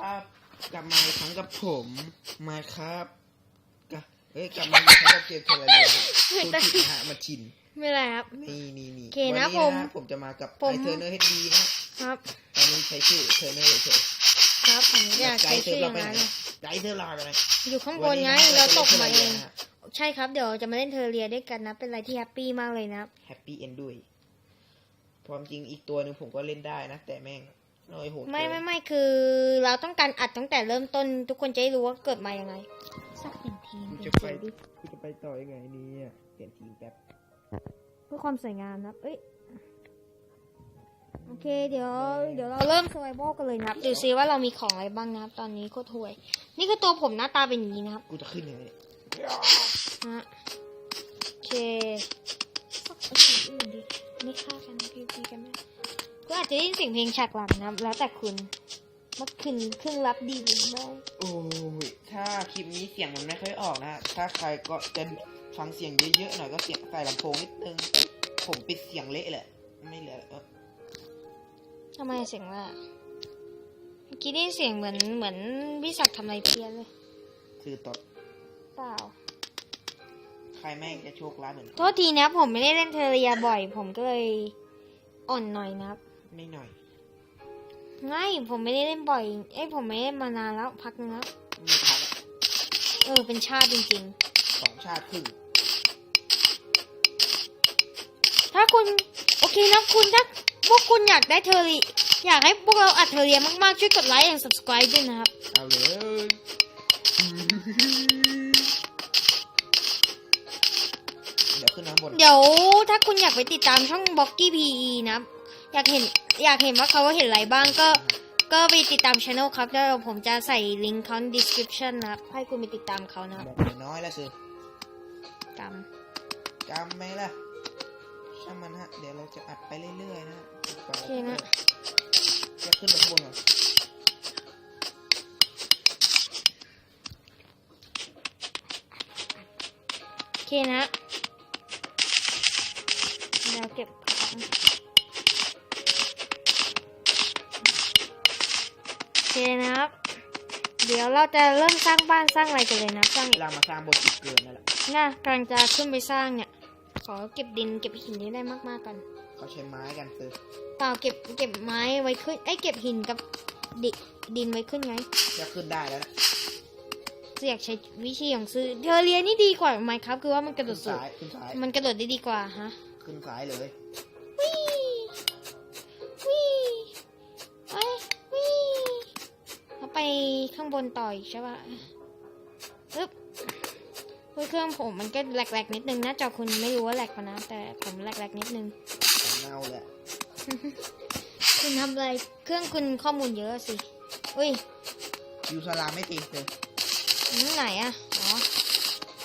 ครับกลับมาอีกครั้งกับผมมาครับกะเอ้ยกลับมาอีกครั้งกับเกมเทเลเรียตูจิฮะมาชินไม่เป็นไรครับ นี่นี่นี่โอเคนะวัผม ผมจะมากับผมไอเทอร์เนอร์เฮดดีนะครับตอนนี้ใช้ชื่อเทอร์เนอร์เฉยครับผมๆอยากไกใช้ด์เทอชื่อร์อเราย่างไปไหนนั้นนะไกด์เทอร์เราไปไหนอยู่ข้างบวันนไงนี้เราตกมาเองฮะใช่ครับเดี๋ยวจะมาเล่นเทอร์เรียด้วยกันนะ เป็นอะไรที่แฮปปี้มากเลยนะครับแฮปปี้เอนด้วยความจริงอีกตัวหนึ่งผมก็เล่นได้นะ แต่แม่ง น้อยโหดไม่เกินไม่ไม่คือ เราต้องการอัดตั้งแต่เริ่มต้น ทุกคนจะได้รู้ว่าเกิดมายังไง สักหนึ่งทีกูเดี๋จะยวไปเดี๋ยวดิกูจะไปต่อยังไงเนี่ยเปลี่ยนทีมแป๊บเพื่อความสวยงามนะครับเอ้ยโอเค เดี๋ยว เดี๋ยวเราเริ่ม s ว r v บ l กันเลยนะครับดูซิว่าเรามีของอะไรบ้างนะครับ ตอนนี้โคตรห่วย นี่คือตัวผมหน้าตาเป็นอย่างนี้นะครับกูจะขึ้นยังไงเนี่ยฮะโอเคสักคนอื่นดิไม่ฆ่ากันพีพีกันนะ ก็อาจจะได้ยินเสียงเพลงฉากหลังนะครับแล้วแต่คุณว่าคุณเครื่องรับดีหรือไม่โอ้ยถ้าคลิปนี้เสียงมันไม่ค่อยออกนะ ถ้าใครก็จะฟังเสียงเยอะๆหน่อยก็เสียงใส่ลำโพงนิดนึง ผมปิดเสียงเละแหละไม่เหลือเออทำไมเสียงล่ะเมื่อกี้ได้ยินเสียงเหมือนเหมือนพี่ศักดิ์ทำอะไรเพี้ยนเลยคือตดเปล่าใครแม่งจะโชคร้ายเหมือนโทษทีนะผมไม่ได้เล่นเทอร์เรียบ่อย ผมก็เลยอ่อนหน่อยนะครับ ไม่หน่อยง่ายผมไม่ได้เล่นบ่อยเอ้ยผมไม่ได้เล่นมานานแล้วพักนึงแล้วไม่พักอะเออเป็นชาติจริงสองชาติครึ่งๆถ้าคุณโอเคนะคุณถ้าพวกคุณอยากได้เทอร์เรียอยากให้พวกเราอัดเทอร์เรียมากๆช่วยกดไลค์และ subscribe ด้วยนะครับเอาเลยเดี๋ยวขึ้นข้างบนเดี๋ยวถ้าคุณอยากไปติดตามช่องบ็อกกี้พีนะครับ อยากเห็นอยากเห็นว่าเขาเห็นอะไรบ้างก็ก็ไปติดตามช anel ครับแล้วผมจะใส่ลิงก์เขา description นะครับให้คุณไปติดตามเขานะครับบอกน้อยๆแล้วสิตามจำไหมล่ะช่างมันฮะเดี๋ยวเราจะอัดไปเรื่อยๆนะฮะจนกว่าโอเคนะจะขึ้นไปข้างบนก่อนโอเคนะเดี๋ยวเก็บของ เคนะครับ เดี๋ยวเราจะเริ่มสร้างบ้านสร้างอะไรกันเลยนะสร้างเวลามาสร้างบนจุดเกินนั่นแหละน่ะกำลังจะขึ้นไปสร้างเนี่ย ขอเก็บดินเก็บหินนี้ได้มากๆกันเขาใช้ไม้กันซื้อเปล่าเก็บเก็บไม้ไว้ขึ้นไอ้ยเก็บหินกับดิดินไว้ขึ้นไงจะขึ้นได้แล้วนะซื้ออยากใช้วิธีของซื้อเทอร์เรียนี่ดีกว่าไหมครับ คือว่ามันกระโดขึ้ดนสูงซ้ายขึ้นซ้ายมันกระโดดได้ดีกว่าฮะขึ้นซ้ายเลย ขาไปข้างบนต่ออีกใช่ป่ะปึ๊บเฮ้ยเครื่องผมมันก็แหลกๆนิดนึงนะจอคุณไม่รู้ว่าแหลกปะนะ แต่ผมแหลกๆนิดนึงเน่าเลยอะคุณทำอะไร เครื่องคุณข้อมูลเยอะสิ อุ้ยยูสลามไม่ตีเลยอืมไหนอะอ๋อ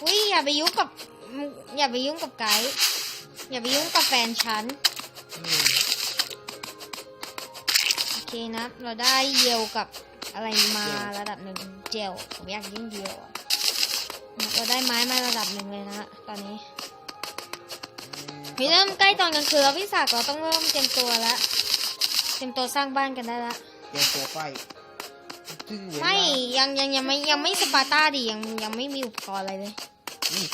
อุ้ยอย่าไปยุ่งกับ อย่าไปยุ่งกับไกด์อย่าไปยุ่งกับแฟนฉันนี่โอเคนะ เราได้เยลกับ อะไรมาระดับหนึ่งเจลผมอยากยิ่งเยลอะเราได้ไม้มาระดับหนึ่งเลยนะฮะตอนนี้อืมพี่เริ่มใกล้ตอนกลางคืนแล้วพี่ศักดิ์เราต้องเริ่มเตรียมตัวแล้วเตรียมตัวสร้างบ้านกันได้ละเตรียมตัวไฟจึงเวลาไม่ยังยังยังไม่ยังไม่สปาร์ต้าดิยังยังไม่มีอุปกรณ์อะไรเลยนี่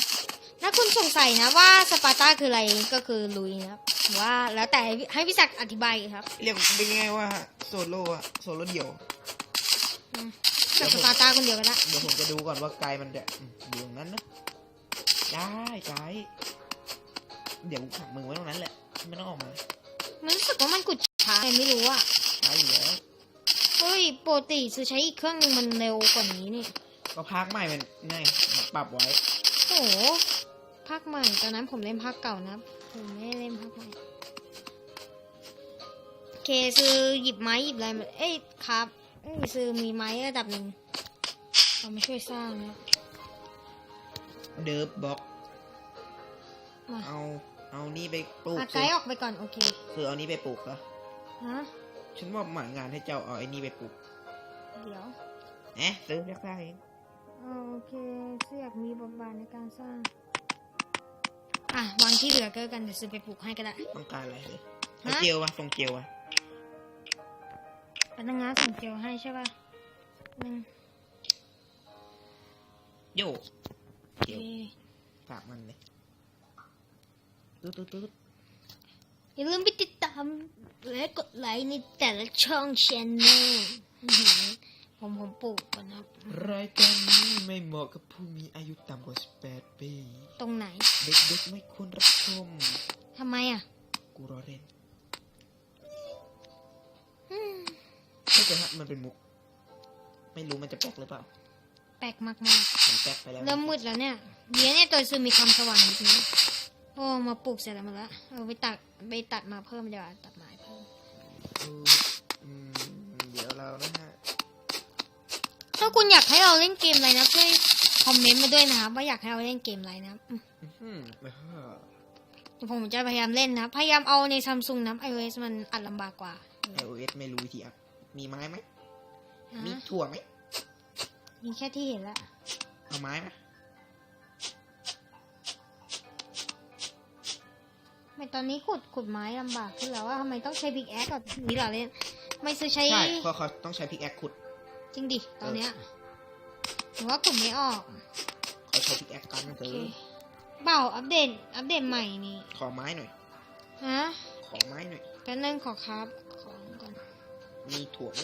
ถ้าคุณสงสัยนะว่าสปาร์ต้าคืออะไรก็คือลุยนะครับหรือว่าแล้วแต่ให้พี่ศักดิ์อธิบายครับ เรียกเป็นไงว่าโซโล่อะโซโล่เดี่ยว กับสปาร์ต้าคนเดียวกันละเดี๋ยวผมจะดูก่อนว่าไกลมันจะอืมอยู่ตรงนั้นนะได้ไกลเดี๋ยวกูขังมึงไว้ตรงนั้นแหละไม่ต้องออกมา มันรู้สึกว่ามันกุดช้าไงไม่รู้อะใช่อยู่แล้วเฮ้ยปกติซื้อใช้อีกเครื่องหนึ่งมันเร็วกว่านี้นี่ก็พักใหม่มันง่ายปรับไว้โอ้โหภาคใหม่ตอนนั้นผมเล่นภาคเก่านะผมไม่ได้เล่นภาคใหม่โอเคซื้อหยิบไม้หยิบอะไรมาเอ้ยครับเอ้ย ซื้อมีไม้ระดับหนึ่งเรามาช่วยสร้างนะเดิร์ฟบ็อก มาเอา เอานี่ไปปลูกอาสิไกด์ออกไปก่อนโอเค คือเอานี่ไปปลูกเหรอฮะฉันมอบหมายงานให้เจ้าเอาไอ้นี่ไปปลูก เดี๋ยวเอ๊ะซื้อเรียกได้เองโอเคเสื้ออยากมีบทบาทในการสร้าง อะวางที่เหลือก็กันเดี๋ยวซื้อไปปลูกให้ก็ได้ ต้องการอะไรเลยฮะเอาเจียววะส่งเจียววะ พนักงานส่งเจลให้ใช่ป่ะหนึ่งโยโอเดี๋ยวเคฝากมันเลยตุ๊ดตุ๊ดตุ๊ดอย่าลืมไปติดตามและกดไลค์ในแต่ละช่องชแนลผมผมปลูกก่อนนะครับ รายการนี้ไม่เหมาะกับผู้มีอายุต่ำกว่า 18 ปี ตรงไหน เด็กๆไม่ควรรับชม ทำไมอะ กูรอเล่น ไม่ใช่ฮะมันเป็นมุก ไม่รู้มันจะแปลกหรือเปล่า แปลกมากมันแปลกไปแล้วๆเริ่มมืดแล้วเนี่ยเดี๋ยวเนี่ยตัวซูมีความสว่างนิดนึงโอ้มาปลูกเสร็จแล้วมาละเออไปตัดไปตัดมาเพิ่มดีกว่าตัดไม้เพิ่มเอออืมเดี๋ยวเรานะฮะถ้าคุณอยากให้เราเล่นเกมอะไรนะช่วยคอมเมนต์มาด้วยนะครับว่าอยากให้เราเล่นเกมอะไรนะครับอืมอื้อหือเออเดี๋ยวผมจะพยายามเล่นนะ พยายามเอาในซัมซุงนะ iOS มันอัดลำบากกว่า iOS ไม่รู้วิธีอัพ มีไม้ไหมอะมีถั่วไหม มีแค่ที่เห็นละเอาไม้ไหมทำไมตอนนี้ขุดขุดไม้ลำบากขึ้นแล้วว่าทำไมต้องใช้บิ๊กแอคกับนี่เหรอเล่นไม่ซื้อใช้ ใช่เพราะเขาต้องใช้พิกแอคขุด จริงดิ ตอนเนี้ยผมว่าขุดไม่ออก เขาใช้พิกแอคกันเถโอเคอะเปล่าอัปเดต อัปเดตใหม่นี่ ขอไม้หน่อย ฮะ ขอไม้หน่อย แป๊บนึงขอครับของก่อน มีถั่วไหม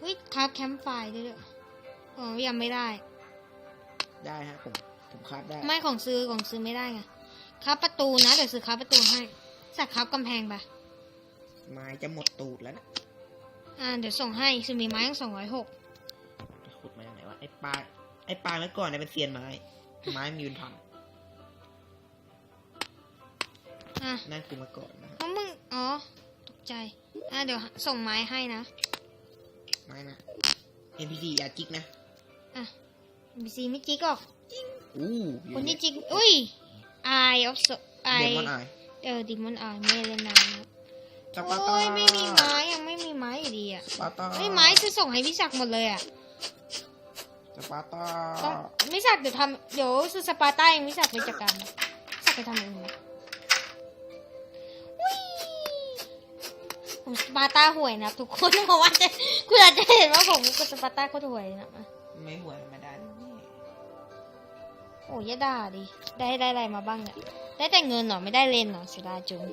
เฮ้ยครับแคมป์ไฟร์ด้วยด้วยอ๋อยังไม่ได้ ได้ฮะผมผมคาดได้ ไม่ของซื้อของซื้อไม่ได้ไงครับประตูนะเดี๋ยวซื้อครับประตูให้สักครับกำแพงไปไม้จะหมดตูดแล้วนะอ่าเดี๋ยวส่งให้ซื้อมีไม้ตั้งสองร้อยหกจะขุดมาจากไหนวะไอ้ปลาไอ้ปลาเมื่อก่อนเนี่ยเป็นเซียนไม้ไม้มีเป็นพันอะนั่นคือเมื่อก่อนนะฮะเพราะมึงอ๋อตก ใจ อะเดี๋ยวส่งไม้ให้นะ ไม้นะ NPC อย่าจิกนะ อะบีซีไม่จิกหรอก อู้คนที่จิก อุ้ย Eye of so เด Eye มอนไอเออดิมอนอายไม่เล่นนานสปาโอ้ตายไม่มีไม้ยังไม่มีไม้อยู่ดีอะสปาตาไม่ไม้จะส่งให้พี่ศักดิ์หมดเลยอะ สปาตาต้องพี่ศักดิ์เดี๋ยวทำเดี๋ยวซื้อสปาร์ต้าเองพี่ศักดิ์ไปจัดการนะพี่ศักดิ์ไปทำเองนะ ผมสปาร์ต้าห่วยนะทุกคนเพราะว่าจะคุณอาจจะเห็นว่าผมกับสปาร์ต้าโคตรห่วยนะไม่หวยไม่ได้นี่โอ้ยอย่าด่าดิได้ได้อะไรมาบ้างเนี่ยได้แต่เงินเหรอไม่ได้เลนเหรอเสียดายจุง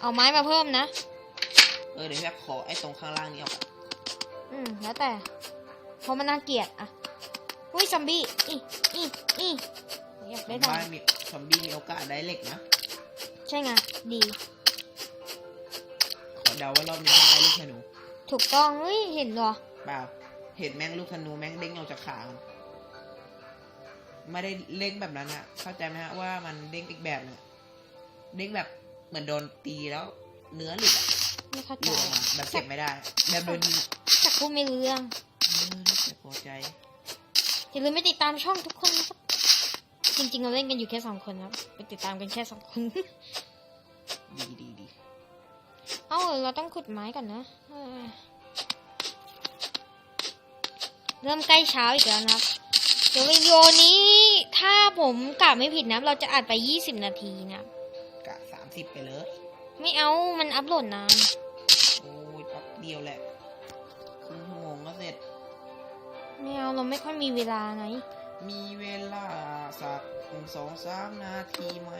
เอาไม้มาเพิ่มนะ เออเดี๋ยวพี่ขอไอ้ตรงข้างล่างนี้ออกก่อนอืมแล้วแต่เพราะมันน่าเกลียดอะอุ้ยซอมบี้อีอีอีอยากได้ดับ้างนมีซอมบี้มีโอกาสได้เหล็กนะ ใช่ไงดีขอ เดาว่ารอบนี้ได้ลูกธนูถูกต้องเฮ้ยเห็นเหรอเปล่าเห็นแม่งลูกธนูแม่งเด้งออกจากขามันไม่ได้เด้งแบบนั้นอะเข้าใจไหมฮะว่ามันเด้งอีกแบบหนึงเด้งแบบเหมือนโดนตีแล้วเนื้อหลุดอะไม่เข้าหใจลุดออกมาแบบเก็บไม่ได้ แบบโดนยิงแต่พูดไม่รู้เรื่องเออแต่พอใจ อย่าลืมไปติดตามช่องทุกคนนะครับจริงๆเราเล่นกันอยู่แค่สองคนนะครับไปติดตามกันแค่สองคน ดีดีดี เอ้าเราต้องขุดไม้ก่อนนะเออเริ่มใกล้เช้าอีกแล้วนะครับเดี๋ยววิดีโอนี้ถ้าผมกะไม่ผิดนะเราจะอัดไป20นาทีนะกะสามสิบไปเลย ไม่เอามันอัพโหลดนานโอ้ยแป๊บเดียวแหละครึ่งชั่วโมงก็เสร็จ ไม่เอาเราไม่ค่อยมีเวลาไงมีเวลาสักสองสามนาทีไหม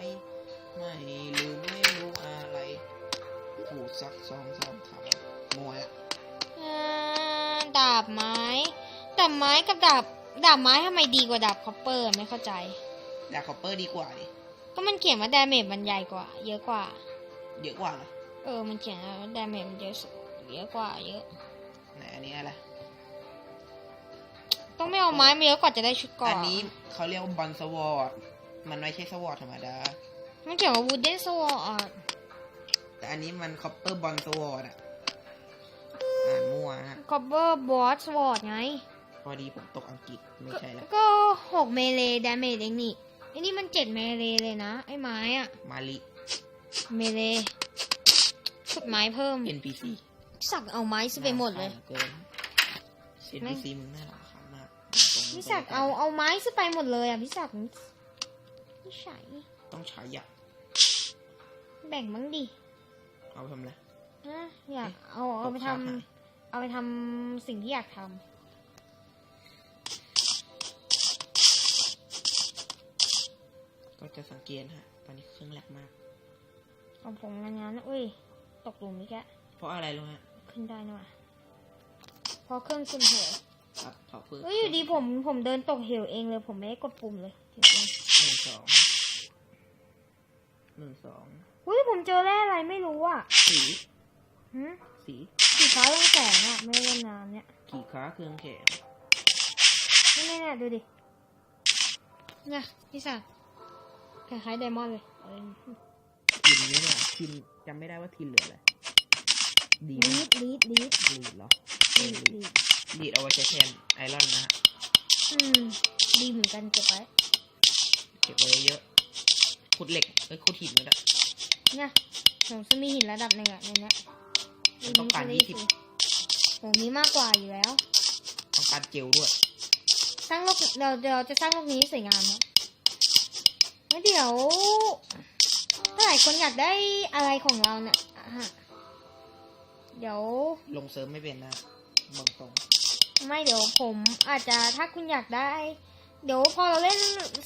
ไม่ลืมไม่รู้อะไร พูดสักสองสามคำมวยอะอ่าดาบไม้ ดาบไม้กับดาบ ดาบไม้ทำไมดีกว่าดาบคอปเปอร์ไม่เข้าใจ ดาคอปเปอร์ดีกว่าดิ ก็มันเขียนว่าดาเมจมันใหญ่กว่า เยอะกว่า เยอะกว่าเหรอ เออ มันเขียนว่าดาเมจมันเยอะสุดเยอะกว่าเยอะไหนอันนี้อะไร ต้องไม่เอาไม้มาเยอะกว่าจะได้ชุดเก่ออันนนี้เขาเรียกว่าบอลสวอร์ดมันไม่ใช่สวอร์ดธรรมดา มันเขียนว่าวูดเดนสวอร์ด แต่อันนี้มันคอปเปอร์บอลสวอร์ดอะอ่านมั่วฮะคอปเปอร์บอสสวอร์ดไง พอดีผมตกอังกฤษไม่ใช่ละก็หกเมเลดาเมจเองนี่ไอ้นี่มันเจ็ดเมเลเลยนะ ไอ้ไม้อะมาลิเมเลขุดไม้เพิ่ม NPC สักเอาไม้ซะไปหมดเลยน่ารำคาญเกิน NPC มึงน่ารำคาญมากพี่ศักดิ์เอาเอาไม้ซะไปหมดเลยอะพี่ศักดิ์ไม่ใช่ต้องใช้อะแบ่งบ้างดิ เอาไปทำอะไรอยากเอาเอาไปทำเอาไปทำสิ่งที่อยากทำก็จะสังเกตฮะ ตอนนี้เครื่องแหลกมาก ของผมงานงานนอุ้ย ตกหลุมนี่แกะเพราะอะไรรู้ฮะขึ้นได้นะวะเพอเครื่องขึ้นเหวครับเพอพื้อเอ้ยอยู่ดีผมผมเดินตกเหวเองเลย ผมไม่ได้กดปุ่มเลยหนึ่งสอง หนึ่งสองๆเฮ้ยผมเจอแร่อะไรไม่รู้อะสีหืมสีสีฟ้าเรืองแสงอะ ไม่ได้เล่นนานเนี่ยขี่ค้าเครื่องแข็งนี่นี่เนี่ยดูดิเนี่ยพี่สัตว์คล้ายๆไดมอนด์เลยเออทินนี้เนี่ยทินจำไม่ได้ว่าทินเหลืออะไรดีไหมลีดลีดลีดลีดเหรอเอลีอดลีลีดดลีดเอาไว้ใช้แทนไอรอนนะฮะอืมดีเหมือนกันเก็บไว้เก็บไว้เยอะ ขุดเหล็กเอ้ยขุดหินก็ได้เนี่ยผมจะมีหินระดับหนึ่งอะในเนี้ยมันต้องการมียี่สิบผมมีมากกว่าอยู่แล้ว ต้องการเจลด้วย สร้างโลกเดี๋ยวเดี๋ยวจะสร้างโลกนี้สวยงามนะแล้วเดี๋ยวถ้าหลายคนอยากได้อะไรของเราเนี่ยอะฮะเดี๋ยว ลงเซิร์ฟไม่เป็นนะบอกตรง ไม่เดี๋ยวผมอาจจะถ้าคุณอยากได้ เดี๋ยวพอเราเล่น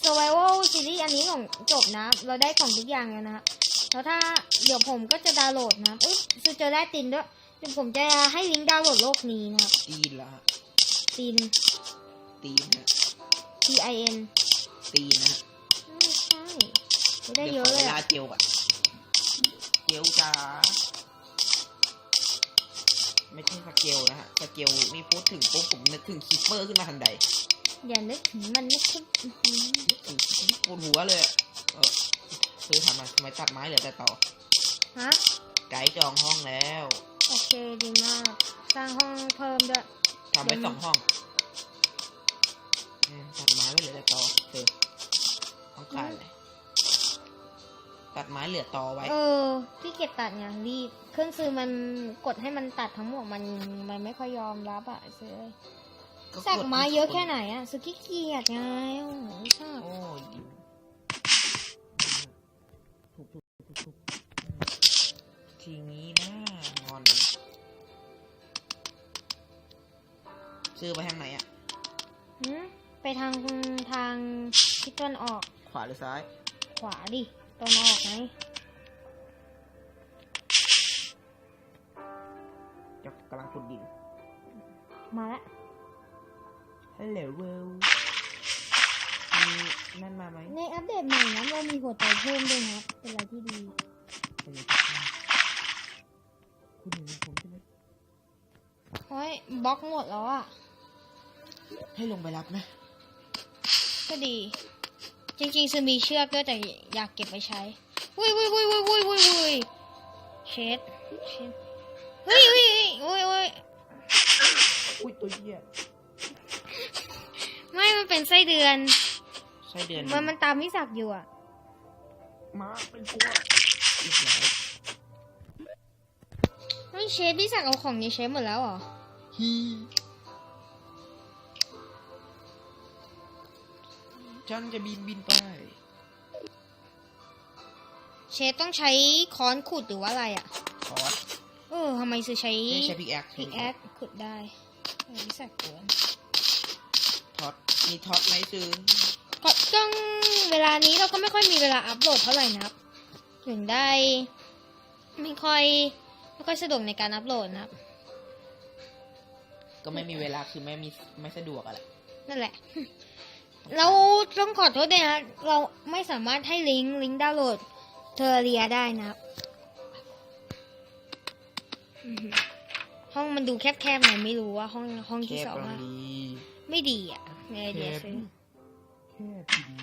survival series อันนี้ของจบนะ เราได้ของทุกอย่างแล้วนะครับแล้วถ้าเดี๋ยวผมก็จะดาวน์โหลดนะครับอุ๊ยซื้อเจอได้ตินด้วยเดี๋ยวผมจะให้ลิงก์ดาวน์โหลดโลกนี้นะครับตีนละฮะติน ตีนฮะ T I N ตีนนะฮะไม่ใช่ไม่ได้เยดี๋วอะขเลยเวลาอะเจลก่อนเจลจ้าไม่ใช่สเกลนะฮะสเกลนี่พูดถึงปุ๊บผมนึกถึงคิปเปอร์ขึ้นมาทันใด อย่านึกถึงมันนึกถึงอื้อหือนึกถึงปวดหัวเลยอะเออคือทำไมทำไมตัดไม้เหลือแต่ต่อ ฮะ ไกด์จองห้องแล้วโอเคดีมาก สร้างห้องเพิ่มด้วย ทำไปสองห้องอืมตัดไม้ไม่เหลือแต่ต่อเธอต้องการเลยตัดไม้เหลือต่อไว้ เออที่เก็บตัดไงรีบเครื่องซื้อมันกดให้มันตัดทั้งหมดมันมันไม่ค่อยยอมรับอะซื้อก็ สักดไม้เยอะแค่ไหนอะซื้อขี้เกียจไงโอ้โหไม่ชอบโอ้ยดิวถูกถูกถูกถูกทีนี้นะงอนซื้อไปทางไหนอะหืมไปทางทางทิศตะวันออก ขวาหรือซ้าย ขวาดิตะวันออกไงจะกำลังขุดดิน มาละ ฮัลโหลเวิลมีนั่นมาไหมในอัปเดตใหม่นะเรามีหัวใจเพิ่มด้วยนะครับเป็นอะไรที่ดีเป็นไงครับคุณหนึ่งผมใช่ไหมโอ้ยบล็อกหมดแล้วอะให้ลงไปรับนะ ก็ดี จริงๆซื้อมีเชือกด้วยแต่อยากเก็บไว้ใช้วุ้ยวุ้ยวุ้ยวุ้ยวุ้ยวุ้ยวุ้ยเช็ดเช็ดเฮ้ยเฮ้ยเฮ้ยเฮ้ยอุ้ยตัวเหี้ย ไม่มันเป็นไส้เดือนใช่เดือนมันมันตามพี่ศักดิ์อยู่อะมาเป็นตัวอีกแล้วเฮ้ยเชฟพี่ศักดิ์เอาของในเชฟหมดแล้วเหรอฮีฉันจะบินบินไป เชฟต้องใช้ค้อนขุดหรือว่าอะไรอะคอร์สเออทำไมซื้อใช้ไม่ใช่พิกแอคพิกแอคขุดได้เออพี่ศักดิ์เกิน ท็อตมีท็อตไหมซื้อก็ต้องเวลานี้เราก็ไม่ค่อยมีเวลาอัพโหลดเท่าไหร่นะครับถึงได้ ไม่ค่อยไม่ค่อยสะดวกในการอัพโหลดนะครับ ก็ไม่มีเวลาคือไม่มีไม่สะดวกอะไรนั่นแหละ เราต้องขอโทษด้วยนะเราไม่สามารถให้ลิงก์ลิงก์ดาวน์โหลดเทอร์เรียได้นะครับอือหือห้องมันดูแคบๆหน่อยไม่รู้ว่าห้องห้องแค่ที่สองกำลัอะงดี ไม่ดีอะในไอเดียซื้อแค่ทีดี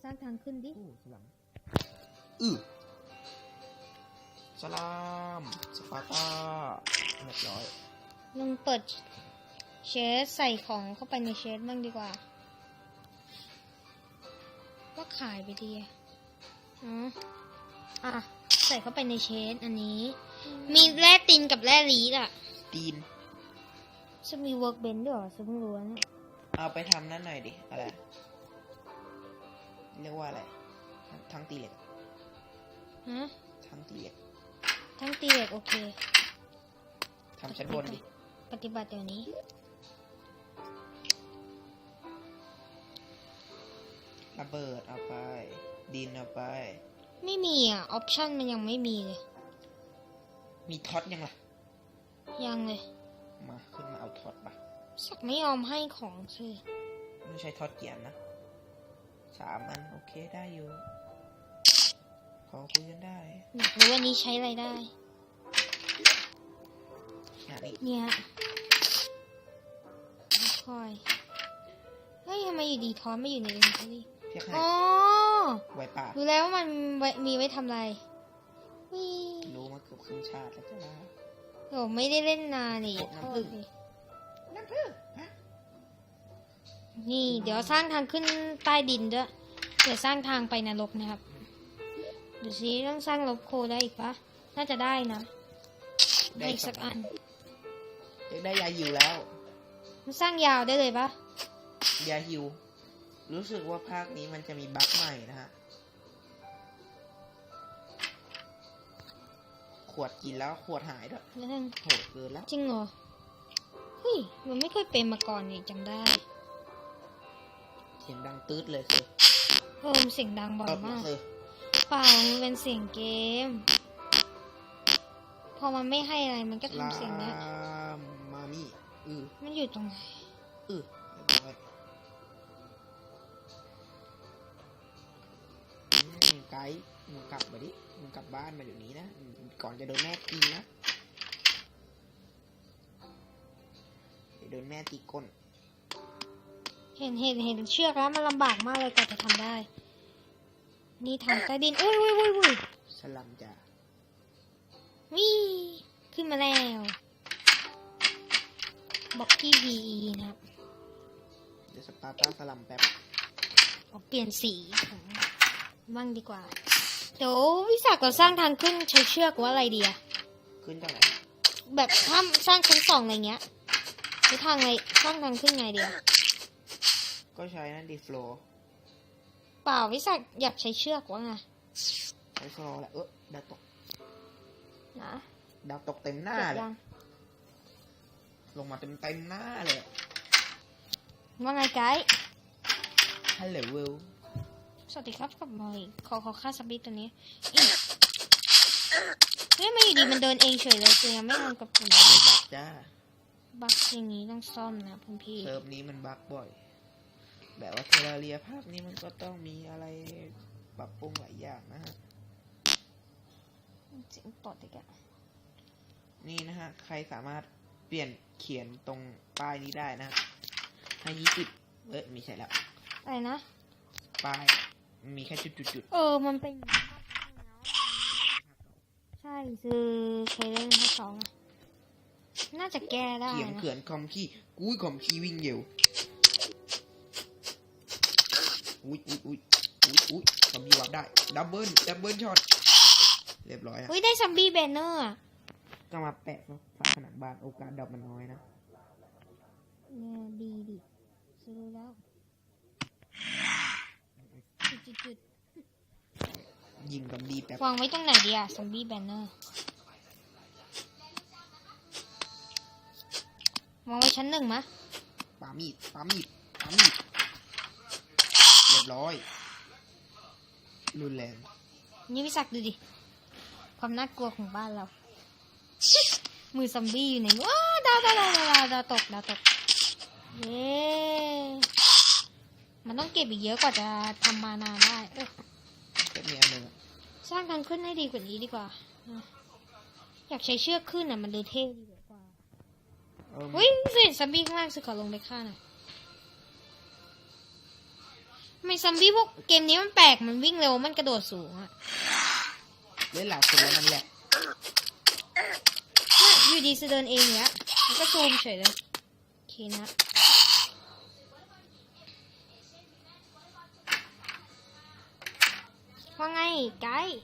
สร้างทางขึ้นดิโอ้สลัมอือสลามสปาร์ตาเรียบร้อยลองเปิดเชสใส่ของเข้าไปในเชสบ้างดีกว่า ว่าขายไปดีอะอ๋ออะ ใส่เข้าไปในเชสอันนี้ มีแร่ตินกับแร่ลีดอะ ตีน จะมีเวิร์กเบนด้วยเหรอฉันเพิ่งรู้นะเนี่ยเอาไปทำนั่นหน่อยดิ อะไร เรียกว่าอะไร ทั้งตีเหล็ก ฮะ ทั้งตีเหล็ก ทั้งตีเหล็กโอเคทำชั้นบนดิ ปฏิบัติเดี๋ยวนี้ ระเบิดเอาไป ดินเอาไป ไม่มีอะ ออปชั่นมันยังไม่มีเลย มีท็อตยังล่ะ ยังเลย มาขึ้นมาเอาท็อตปะสักไม่ยอมให้ของคือไม่ใช่ท็อตเกียนนะสามอันโอเคได้อยู่พอคุยกันได้อยากรู้อันนี้ใช้อะไรได้อะนี่เนี่ยคอยเฮ้ยทำไมอยู่ดีทอนไม่อยู่ในอินเทอร์เน็ตเพียกให้อ๋อไวป่ารู้แล้วว่ามันไว้มีไว้ทำอะไรวิรู้มาเกือบครึ่งชาติแล้วจ้า โอ้ไม่ได้เล่นนานนี่โอ้โทน้ำผึ้ษงดิน้ำผึ้งฮะนี่ เดี๋ยวสร้างทางขึ้นใต้ดินด้วย เดี๋ยวสร้างทางไปนรกนะครับ ดูสิต้องสร้างลบโคได้อีกปะน่าจะได้นะ ได้อีกสักอันอยากได้ยาหิวแล้ว มันสร้างยาวได้เลยปะยาหิว รู้สึกว่าภาคนี้มันจะมีบั๊กใหม่นะฮะ วดกินแล้วขวดหายด้วยแล้วนึงโหดเกินแล้วจริงเหรอเฮ้ยมันไม่เคยเป็นมาก่อนนี่จำได้เสียงดังตืดเลยคือเออมันเสียงดังบ่อยเปิดมากคือเปล่ามันเป็นเสียงเกม พอมันไม่ให้อะไรมันก็ลาทำเสียงเนี้ยมามี่อือมันอยู่ตรงไหนอือเรียบร้อยอืมไกด์มึงกลับมาดิ มึงกลับบ้านมาเดี๋ยวนี้นะอืมก่อนจะโดนแม่ตีนะเดี๋ยวโดนแม่ตีก้น เห็นเห็นเห็นเชือกแล้วมันลำบากมากเลยกว่าจะทำได้ นี่ทำใต้ดินอุ้ยอุ้ยอุ้ยอุ้ยสลัมจ้ะวิ่ขึ้นมาแล้วบอกกี้วีนะครับเดี๋ยวสปาร์ตาสลัมแป๊บออกเปลี่ยนสีของบ้างดีกว่า เดี๋ยววิสาก็สร้างทางขึ้นใช้เชือกว่าอะไรดีอะขึ้นจากไหนแบบถ้าสร้างชั้นสองอะไรเงี้ยหรือทางอะไรสร้างทางขึ้นไงเดียวก็ใช้นั่นดีโฟลเปล่าวิสาอยากใช้เชือกว่าไงใช้โฟลแหละเออดาวตกนะดาวตกเต็มหน้าเก็บเลยยังลงมาเต็มเต็มๆหน้าเลยว่าไงไกด์ฮัลโหลวิล สวัสดีครับกลับมาอีกขอขอค่าสบิตตัวนี้อีกเฮ้ยไมาอยู่ดีมันเดินเองเฉยเลยคือยังไม่ทันกับปุ่มบักจ้าบักอย่างนี้ต้องซ่อมนะคุณพี่เซิร์ฟนี้มันบักบ่อย แบบว่าเทเลเรียภาคนี้มันก็ต้องมีอะไรปรับปรุงหลายอย่างนะฮะจริงปอดอีกอะนี่นะฮะ ใครสามารถเปลี่ยนเขียนตรงป้ายนี้ได้นะฮะให้ยี่สิบเอ้ยไม่ใช่แล้วอะไรนะป้าย มันมีแค่จุดจุดจุดเออ มันเป็นอย่างนี้ใช่คือเคยเล่นภาคสองอะน่าจะแก้ได้เขียนนะเขื่อนคอมขี้กุ้ยคอมขี้วิ่งเร็วอุ้ยอุ้ยอุ้ยอุ้ยอุ้ยคอมขี้วับได้ดับเบิลดับเบิลช็อตเรียบร้อยอะเฮ้ยได้ซัมบี้แบนเนอร์อะก็มาแปะฝาผนังบ้านโอกาสดอกมันน้อยนะเนี่ยดีดิซื้อแล้ว จุดจุดยิงกับดีแป๊บๆวางไว้ตรงไหนดีอะซัมบี้แบนเนอร์วางไว้ชั้นหนึ่งมะปามีดปามีดปามีดเรียบร้อย รุนแรง นี่พี่ศักดิ์ดูดิ ความน่ากลัวของบ้านเรา มือซอมบี้อยู่ไหนว้าดาวดาวดาวดาวดาวตกดาวตกเย้ มันต้องเก็บอีกเยอะกว่าจะทำมานานได้เอ้ยก็มีอันหนึ่งอะสร้างทางขึ้นให้ดีกว่านี้ดีกว่านะอยากใช้เชือกขึ้นอะมันดูเท่ดีกว่าเออเฮ้ยเห็นซอมบี้ข้างล่างสิขอลงไปฆ่าหน่อยทำไมซอมบี้พวกเกมนี้มันแปลกมันวิ่งเร็วมันกระโดดสูงอะเล่นหลายคนแล้วมันแหละเนี่ยอยู่ดีจะเดินเองเนี้ยมันก็ซูมเฉยเลยโอเคนะ ไงไกด์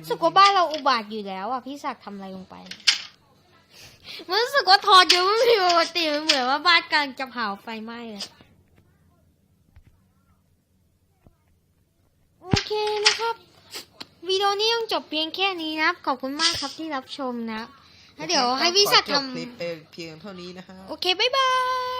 รู้สึกว่าบ้านเราอุบาทอยู่แล้วอะพี่ศักดิ์ทำอะไรลงไป มันรู้สึกว่าทอดเยอะไม่ผิดปกติมันเหมือนว่าบ้านกำลังจะเผาไฟไหม้เลยโอเคนะครับวิดีโอนี้ต้องจบเพียงแค่นี้นะครับ ขอบคุณมากครับที่รับชมนะครับแล้วเดี๋ยวให้พี่ศักดิ์ขอจบทำคลิปเพียงเท่านี้นะฮะโอเค บ๊ายบาย